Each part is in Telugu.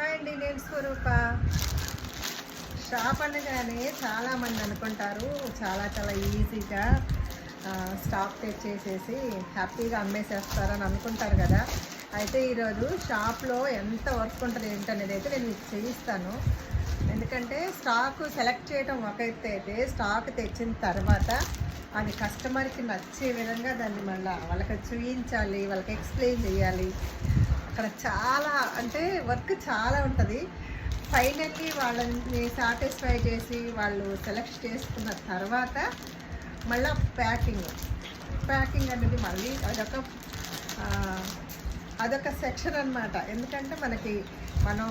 హాయ్ అండి నేను స్వరూప. షాప్ అనగానే చాలామంది అనుకుంటారు చాలా చాలా ఈజీగా స్టాక్ తెచ్చేసేసి హ్యాపీగా అమ్మేసేస్తారని అనుకుంటారు కదా. అయితే ఈరోజు షాప్లో ఎంత వర్క్ ఉంటుంది ఏంటనేది అయితే నేను మీకు చేయిస్తాను ఎందుకంటే స్టాక్ సెలెక్ట్ చేయడం ఒక అయితే స్టాక్ తెచ్చిన తర్వాత అది కస్టమర్కి నచ్చే విధంగా దాన్ని మళ్ళీ వాళ్ళకి చూపించాలి వాళ్ళకి ఎక్స్ప్లెయిన్ చేయాలి. అక్కడ చాలా అంటే వర్క్ చాలా ఉంటుంది. ఫైనల్లీ వాళ్ళని సాటిస్ఫై చేసి వాళ్ళు సెలెక్ట్ చేసుకున్న తర్వాత మళ్ళీ ప్యాకింగ్ ప్యాకింగ్ అనేది మళ్ళీ అదొక అదొక సెక్షన్ అన్నమాట. ఎందుకంటే మనకి మనం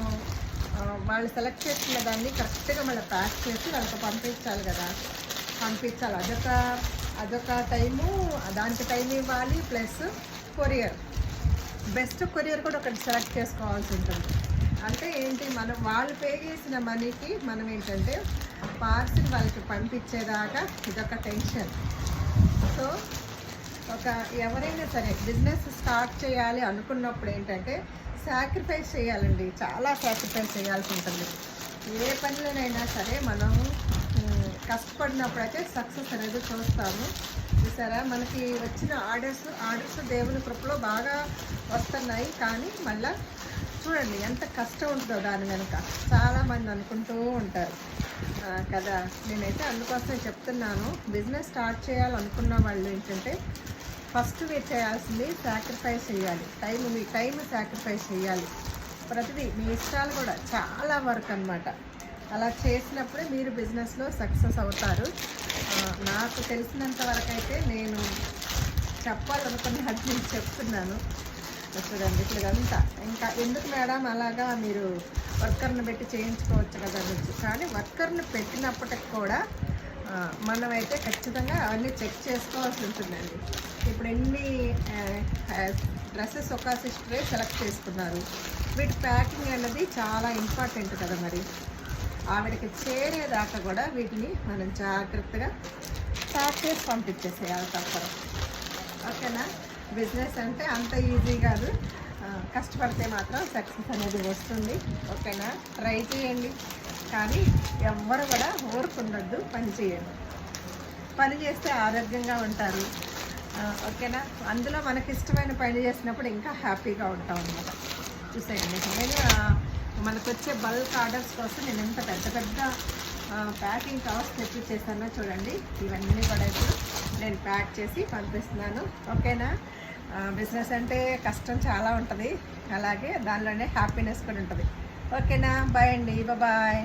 వాళ్ళు సెలెక్ట్ చేసుకున్న దాన్ని కరెక్ట్గా మళ్ళీ ప్యాక్ చేసి వాళ్ళకి పంపించాలి కదా. పంపించాలి. అదొక అదొక టైము దానికి టైం ఇవ్వాలి ప్లస్ కొరియర్ బెస్ట్ కొరియర్ కూడా ఒకటి సెలెక్ట్ చేసుకోవాల్సి ఉంటుంది. అంటే ఏంటి మనం వాళ్ళు పే చేసిన మనీకి మనం ఏంటంటే పార్సిల్ వాళ్ళకి పంపించేదాకా ఇదొక టెన్షన్. సో ఒక ఎవరైనా సరే బిజినెస్ స్టార్ట్ చేయాలి అనుకున్నప్పుడు ఏంటంటే సాక్రిఫైస్ చేయాలండి. చాలా సాక్రిఫైస్ చేయాల్సి ఉంటుంది. ఏ పనిలోనైనా సరే మనం కష్టపడినప్పుడైతే సక్సెస్ అనేది చూస్తాము. చూసారా మనకి వచ్చిన ఆర్డర్స్ ఆర్డర్స్ దేవుని కృపలో బాగా వస్తున్నాయి. కానీ మళ్ళా చూడండి ఎంత కష్టం ఉంటుందో దాని వెనుక. చాలామంది అనుకుంటూ ఉంటారు. కదా? నేనైతే అందుకోసమే చెప్తున్నాను. బిజినెస్ స్టార్ట్ చేయాలనుకున్న వాళ్ళు ఏంటంటే ఫస్ట్ మీరు చేయాల్సింది సాక్రిఫైస్ చేయాలి. టైం మీ టైం సాక్రిఫైస్ చేయాలి. ప్రతిదీ మీ ఇష్టాలు కూడా చాలా వర్క్ అన్నమాట. అలా చేసినప్పుడే మీరు బిజినెస్లో సక్సెస్ అవుతారు. నాకు తెలిసినంత వరకు అయితే నేను చెప్పాలనుకున్నది నేను చెప్తున్నాను. చూడండి అంతా ఇంకా ఎందుకు మేడం అలాగా మీరు వర్కర్ని పెట్టి చేయించుకోవచ్చు కదా నుంచి కానీ వర్కర్ని పెట్టినప్పటికి కూడా మనమైతే ఖచ్చితంగా అవన్నీ చెక్ చేసుకోవాల్సి ఉంటుందండి. ఇప్పుడు ఎన్ని డ్రెస్సెస్ ఒక సిస్టరే సెలెక్ట్ చేసుకున్నారు. వీటి ప్యాకింగ్ అనేది చాలా ఇంపార్టెంట్ కదా మరి. ఆవిడకి చేరేదాకా కూడా వీటిని మనం జాగ్రత్తగా ప్యాక్ చేసి పంపించేసేయాలి తప్పదు. ఓకేనా? బిజినెస్ అంటే అంత ఈజీ కాదు. కష్టపడితే మాత్రం సక్సెస్ అనేది వస్తుంది. ఓకేనా? ట్రై చేయండి. కానీ ఎవ్వరు కూడా ఊరుకుండొద్దు. పని చేయండి. పని చేస్తే ఆరోగ్యంగా ఉంటారు. ఓకేనా? అందులో మనకి ఇష్టమైన పని చేసినప్పుడు ఇంకా హ్యాపీగా ఉంటాం అన్నమాట. చూసేయండి. నేను మనకు వచ్చే బల్క్ ఆర్డర్స్ కోసం నేను ఎంత పెద్ద పెద్ద ప్యాకింగ్ కవర్స్ తెప్పించేసానో చూడండి. ఇవన్నీ కూడా ఇప్పుడు నేను ప్యాక్ చేసి పంపిస్తున్నాను. ఓకేనా? బిజినెస్ అంటే కష్టం చాలా ఉంటుంది. అలాగే దానిలోనే హ్యాపీనెస్ కూడా ఉంటుంది. ఓకేనా? బాయ్ అండి. బాయ్